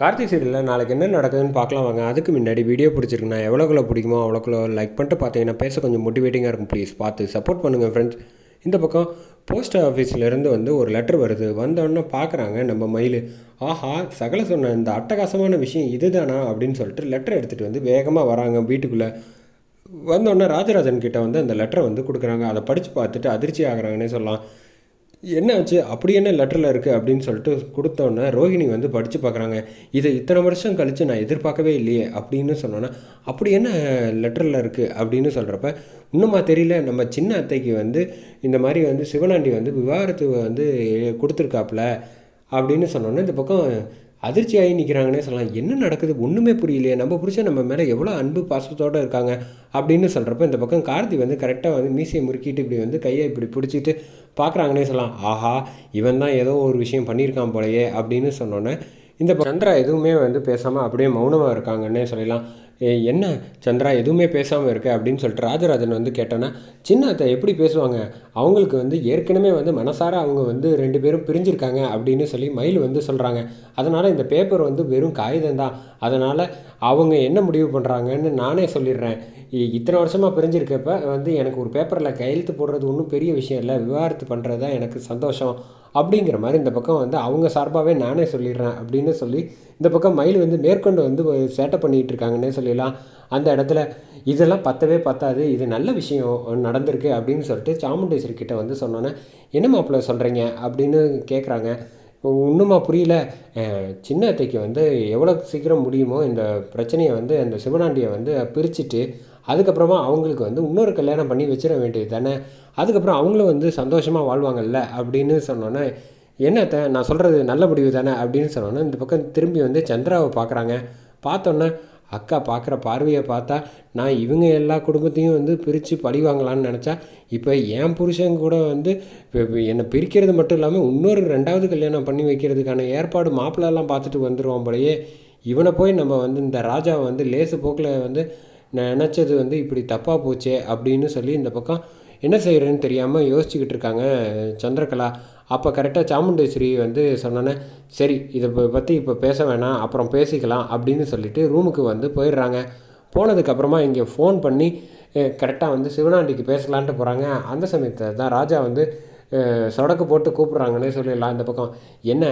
கார்த்திக் சீரியலில் நாளைக்கு என்ன நடக்குதுன்னு பார்க்கலாம் வாங்க. அதுக்கு முன்னாடி வீடியோ பிடிச்சிருக்குண்ணா எவ்வளோக்குள்ள பிடிக்குமோ அவ்வளோக்குள்ள லைக் பண்ணிட்டு பார்த்தீங்கன்னா பேச கொஞ்சம் மோட்டிவேட்டிங்காக இருக்கும். ப்ளீஸ் பார்த்து சப்போர்ட் பண்ணுங்கள் ஃப்ரெண்ட்ஸ் இந்த பக்கம் போஸ்ட் ஆஃபீஸ்லேருந்து வந்து ஒரு லெட்டர் வருது. வந்தோடனே பார்க்குறாங்க நம்ம மயில். ஆஹா சகல சொன்ன இந்த அட்டகாசமான விஷயம் இதுதானா அப்படின்னு சொல்லிட்டு லெட்டர் எடுத்துகிட்டு வந்து வேகமாக வராங்க வீட்டுக்குள்ளே. வந்தோடனே ராஜராஜன் கிட்டே வந்து அந்த லெட்டரை வந்து கொடுக்குறாங்க. அதை படித்து பார்த்துட்டு அதிர்ச்சி ஆகுறாங்கன்னே சொல்லலாம். என்ன ஆச்சு? அப்படி என்ன லெட்டரில் இருக்குது அப்படின்னு சொல்லிட்டு கொடுத்தோன்னே ரோஹிணி வந்து படித்து பார்க்குறாங்க. இதை இத்தனை வருஷம் கழித்து நான் எதிர்பார்க்கவே இல்லையே அப்படின்னு சொன்னோன்னா அப்படி என்ன லெட்டரில் இருக்குது அப்படின்னு சொல்கிறப்ப இன்னுமா தெரியல. நம்ம சின்ன அத்தைக்கு வந்து இந்த மாதிரி வந்து சிவனாண்டி வந்து விவாகரத்து வந்து கொடுத்துருக்காப்புல அப்படின்னு சொன்னோன்னே இந்த பக்கம் அதிர்ச்சியாகி நிற்கிறாங்கன்னே சொல்லலாம். என்ன நடக்குது? ஒன்றுமே புரியலையே. நம்ம புருஷன் நம்ம மேலே எவ்வளோ அன்பு பாசத்தோடு இருக்காங்க அப்படின்னு சொல்கிறப்ப இந்த பக்கம் கார்த்தி வந்து கரெக்டாக வந்து மீசையை முறுக்கிட்டு இப்படி வந்து கையை இப்படி பிடிச்சிட்டு பார்க்குறாங்கன்னே சொல்லலாம். ஆஹா இவன் தான் ஏதோ ஒரு விஷயம் பண்ணியிருக்கான் போலையே அப்படின்னு சொன்னோன்னே இந்த சந்திரா எதுவுமே வந்து பேசாமல் அப்படியே மௌனமாக இருக்காங்கன்னே சொல்லலாம். என்ன சந்திரா எதுவுமே பேசாமல் இருக்க அப்படின்னு சொல்லிட்டு ராஜராஜன் வந்து கேட்டோன்னா சின்ன அத்தை எப்படி பேசுவாங்க? அவங்களுக்கு வந்து ஏற்கனவே வந்து மனசார அவங்க வந்து ரெண்டு பேரும் பிரிஞ்சிருக்காங்க அப்படின்னு சொல்லி மயில் வந்து சொல்கிறாங்க அதனால் இந்த பேப்பர் வந்து வெறும் காகிதம் தான். அதனால் அவங்க என்ன முடிவு பண்ணுறாங்கன்னு நானே சொல்லிடுறேன். இத்தனை வருஷமாக பிரிஞ்சிருக்கப்ப வந்து எனக்கு ஒரு பேப்பரில் கையெழுத்து போடுறது ஒன்றும் பெரிய விஷயம் இல்லை. விவாகரத்து பண்ணுறது தான் எனக்கு சந்தோஷம். அப்படிங்கிற மாதிரி இந்த பக்கம் வந்து அவங்க சார்பாகவே நானே சொல்லிடுறேன் அப்படின்னு சொல்லி இந்த பக்கம் மயில் வந்து மேற்கொண்டு வந்து ஒரு சேட்டை பண்ணிகிட்டு இருக்காங்கன்னே சொல்லிடலாம் அந்த இடத்துல இதெல்லாம் பத்தவே பத்தாது இது நல்ல விஷயம் நடந்திருக்கு அப்படின்னு சொல்லிட்டு சாமுண்டேஸ்வரி கிட்ட வந்து சொன்னோன்னே என்ன மாப்பிள்ளை சொல்கிறீங்க அப்படின்னு கேட்குறாங்க இன்னுமா புரியல. சின்ன அத்தைக்கு வந்து எவ்வளோ சீக்கிரம் முடியுமோ இந்த பிரச்சனையை வந்து அந்த சிவனாண்டியை வந்து பிரிச்சுட்டு அதுக்கப்புறமா அவங்களுக்கு வந்து இன்னொரு கல்யாணம் பண்ணி வச்சிட வேண்டியது தானே அதுக்கப்புறம் அவங்களும் வந்து சந்தோஷமாக வாழ்வாங்கல்ல அப்படின்னு சொன்னோன்னே என்னத்த நான் சொல்கிறது நல்ல முடிவு தானே அப்படின்னு சொன்னோன்னே இந்த பக்கம் திரும்பி வந்து சந்திராவை பார்க்குறாங்க. பார்த்தோன்னே அக்கா பார்க்குற பார்வையை பார்த்தா நான் இவங்க எல்லா குடும்பத்தையும் வந்து பிரித்து பழி வாங்கலான்னு நினச்சா இப்போ என் புருஷன் கூட வந்து இப்போ என்னை பிரிக்கிறது மட்டும் இல்லாமல் இன்னொரு ரெண்டாவது கல்யாணம் பண்ணி வைக்கிறதுக்கான ஏற்பாடு மாப்பிள்ளெல்லாம் பார்த்துட்டு வந்துடுவோம் போலயே. இவனை போய் நம்ம வந்து இந்த ராஜாவை வந்து லேசு போக்கில் வந்து நினச்சது வந்து இப்படி தப்பாக போச்சே அப்படின்னு சொல்லி இந்த பக்கம் என்ன செய்கிறேன்னு தெரியாமல் யோசிச்சுக்கிட்டு இருக்காங்க சந்திரகலா. அப்போ கரெக்டாக சாமுண்டேஸ்வரி வந்து சொன்னோன்னே சரி இதை பற்றி இப்போ பேச வேணாம் அப்புறம் பேசிக்கலாம் அப்படின்னு சொல்லிட்டு ரூமுக்கு வந்து போயிடுறாங்க. போனதுக்கப்புறமா இங்கே ஃபோன் பண்ணி கரெக்டாக வந்து சிவனாண்டிக்கு பேசலான்ட்டு போகிறாங்க அந்த சமயத்தில் தான் ராஜா வந்து சொடக்கு போட்டு கூப்பிட்றாங்கன்னே சொல்லிடலாம் இந்த பக்கம். என்ன?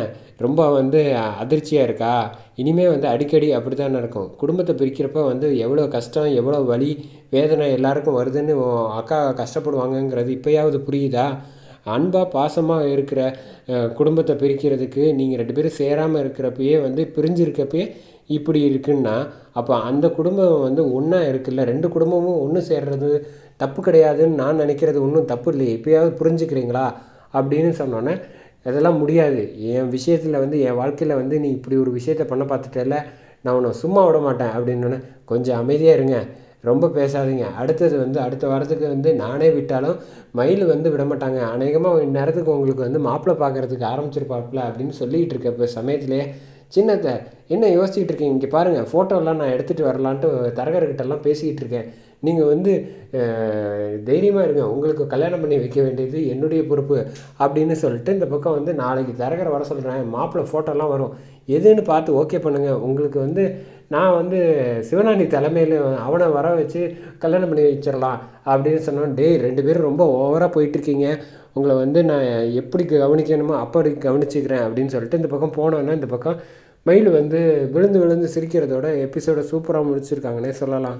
ரொம்ப வந்து அதிர்ச்சியாக இருக்கா? இனிமே வந்து அடிக்கடி அப்படி தான் நடக்கும். குடும்பத்தை பிரிக்கிறப்ப வந்து எவ்வளோ கஷ்டம் எவ்வளோ வலி வேதனை எல்லாருக்கும் வருதுன்னு அக்கா கஷ்டப்படுவாங்கங்கிறது இப்போயாவது புரியுதா? அன்பாக பாசமாக இருக்கிற குடும்பத்தை பிரிக்கிறதுக்கு நீங்கள் ரெண்டு பேரும் சேராமல் இருக்கிறப்பயே வந்து பிரிஞ்சிருக்கப்பயே இப்படி இருக்குன்னா அப்போ அந்த குடும்பம் வந்து ஒன்றா இருக்குல்ல? ரெண்டு குடும்பமும் ஒன்று சேர்றது தப்பு கிடையாதுன்னு நான் நினைக்கிறது ஒன்றும் தப்பு இல்லையே? இப்போயாவது புரிஞ்சுக்கிறீங்களா? அப்படின்னு சொன்னோன்னே அதெல்லாம் முடியாது. என் விஷயத்தில் வந்து என் வாழ்க்கையில் வந்து நீ இப்படி ஒரு விஷயத்த பண்ண பார்த்துட்டல நான் உன்னை சும்மா விட மாட்டேன். அப்படின்னோடனே கொஞ்சம் அமைதியாக இருங்க. ரொம்ப பேசாதீங்க. அடுத்தது வந்து அடுத்த வாரத்துக்கு வந்து நானே விட்டாலும் மயில் வந்து விட மாட்டாங்க அநேகமாக இந்நேரத்துக்கு உங்களுக்கு வந்து மாப்பிள்ளை பார்க்கறதுக்கு ஆரம்பிச்சிருப்பாப்புல அப்படின்னு சொல்லிகிட்டு இருக்க இப்போ சமயத்துலேயே சின்னத்தை என்ன யோசிச்சுட்டு இருக்கீங்க? இங்கே பாருங்கள் ஃபோட்டோலாம் நான் எடுத்துகிட்டு வரலான்ட்டு தரகர்கிட்டலாம் பேசிக்கிட்டு இருக்கேன். நீங்கள் வந்து தைரியமாக இருங்க. உங்களுக்கு கல்யாணம் பண்ணி வைக்க வேண்டியது என்னுடைய பொறுப்பு அப்படின்னு சொல்லிட்டு இந்த பக்கம் வந்து நாளைக்கு தரகரை வர சொல்கிறேன் மாப்பிள்ளை ஃபோட்டோலாம் வரும். எதுன்னு பார்த்து ஓகே பண்ணுங்கள் உங்களுக்கு வந்து நான் வந்து சிவநாணி தலைமையில் அவனை வர வச்சு கல்யாணம் பண்ணி வச்சிடலாம் அப்படின்னு சொன்னோம் டேய் ரெண்டு பேரும் ரொம்ப ஓவராக போயிட்டுருக்கீங்க. உங்களை வந்து நான் எப்படி கவனிக்கணுமோ அப்படி கவனிச்சுக்கிறேன் அப்படின்னு சொல்லிட்டு இந்த பக்கம் போனோன்னா இந்த பக்கம் மயில் வந்து விழுந்து விழுந்து சிரிக்கிறதோட எபிசோடை சூப்பராக முடிச்சிருக்காங்கன்னே சொல்லலாம்.